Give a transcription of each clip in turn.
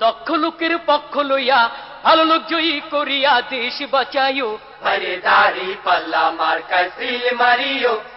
দক্ষ লোকের পক্ষ লইয়া ভালো লোক জয়ী করিয়া দেশ বাঁচাইও। ভাইরে দাড়ি পাল্লা মারিও।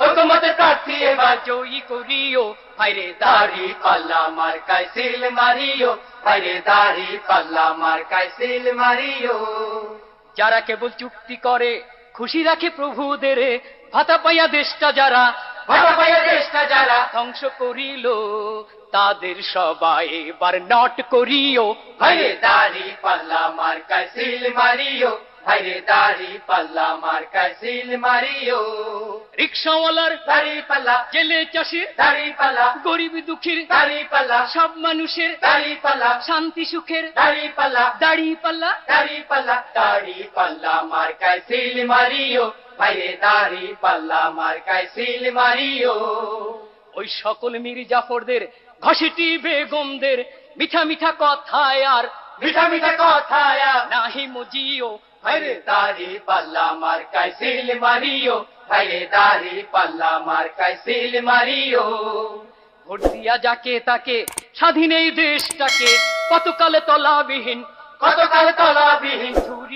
ঐকমতে প্রার্থী এবার জয়ী করিও ভাইরে দাড়ি পাল্লা মার কাইসিল মারিও ভাইরে দাড়ি পাল্লা মার কাইসিল মারিও যারা কেবল চুক্তি করে খুশি রাখে প্রভুদের ভাতা পাইয়া দেশটা যারা ভাতা পাইয়া দেশটা যারা ধ্বংস করিল তাদের সবাই এবার নট করিও ভাইরে দাড়ি পাল্লা মার কাইসিল মারিও ভাইরে দাড়ি পাল্লা মার কাইসিল মারিও। রিক্সাওয়ালার দাড়ি পাল্লা। জেলে চাষির দাড়ি পাল্লা। গরিব দুঃখীর দাড়ি পাল্লা। সব মানুষের দাড়ি পাল্লা। শান্তি সুখের দাড়ি পাল্লা। দাড়ি পাল্লা। দাড়ি পাল্লা। দাড়ি পাল্লা মার কাইসিল মারিও। ভাইরে দাড়ি পাল্লা মার কাইসিল মারিও। ওই সকল মীর জাফরদের ঘষেটি বেগমদের মিঠা মিঠা কথায় আর মিঠা মিঠা কথা নাহি মুজিও। হরে দাড়ি পাল্লা মার কাইসিল মারিও হরে দারি পাল্লা মার কাইসিল মারিও। ভোট দিয়া যাকে তাকে স্বাধীন এই দেশটাকে কতকালে তলাবিহীন কতকাল তলাবিহীন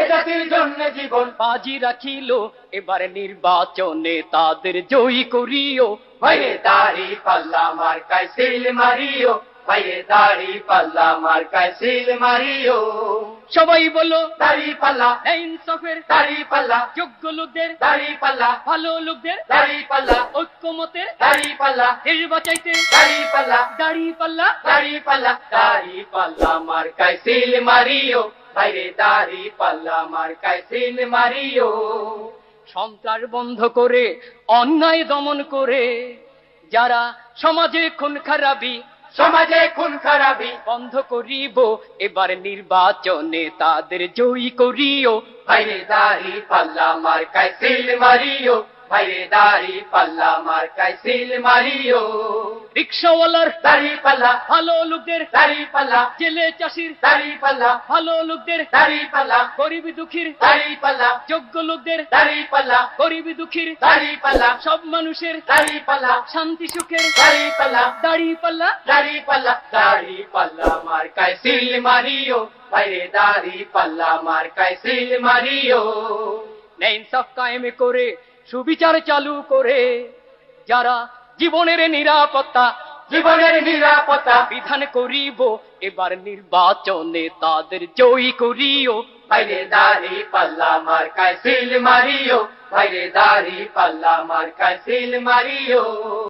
এ জাতির জন্য জীবন। বাজি রাখিল এবার নির্বাচনে তাদের জয়ী করিও। ভাইরে দাড়ি পাল্লা মার কাইসিল মারিও ভাইরে দাড়ি পাল্লা মার কাইসিল মারিও। সবাই বলো দাড়ি পাল্লা ইনসাফের দাড়ি পাল্লা যোগ্য লোকদের দাড়ি পাল্লা ভালো লোকদের দাড়ি পাল্লা ঐক্যমতের দাড়ি পাল্লা দেশ বাঁচাইতে দাড়ি পাল্লা দাড়ি পাল্লা দাড়ি পাল্লা দাড়ি পাল্লা মার কাইসিল মারিও। ভাইরে দাড়ি পাল্লা মার কাইসিল মারিও। সন্ত্রাস বন্ধ করে অন্যায় দমন করে যারা সমাজে খুন খারাপি সমাজে খুন খারাপি বন্ধ করিব এবার নির্বাচনে তাদের জয়ী করিও। ভাইরে দাড়ি পাল্লা মার কাইসিল মারিও ভাইরে দাড়ি পাল্লা মার কাইসিল মারিও। রিক্সাওয়ালার দাড়ি পাল্লা ভালো লোকদের দাড়ি পাল্লা জেলে চাষির দাড়ি পাল্লা ভালো লোকদের দাড়ি পাল্লা গরিব দুঃখীর দাড়ি পাল্লা যোগ্য লোকদের দাড়ি পাল্লা গরিব দুঃখীর দাড়ি পাল্লা সব মানুষের দাড়ি পাল্লা শান্তি সুখের দাড়ি পাল্লা দাড়ি পাল্লা দাড়ি পাল্লা দাড়ি পাল্লা মার কাইসিল মারিও ভাইরে দাড়ি পাল্লা মার কাইসিল মারিও ইনসাফ কায়েমে করে সুবিচার চালু করে যারা জীবনের নিরাপত্তা জীবনের নিরাপত্তা বিধান করিব। এবার নির্বাচনে তাদের জয়ী করিও। ভাইরে দাড়ি পাল্লা মার সিল মারিও। ভাইরে দাড়ি পাল্লা মার সিল মারিও।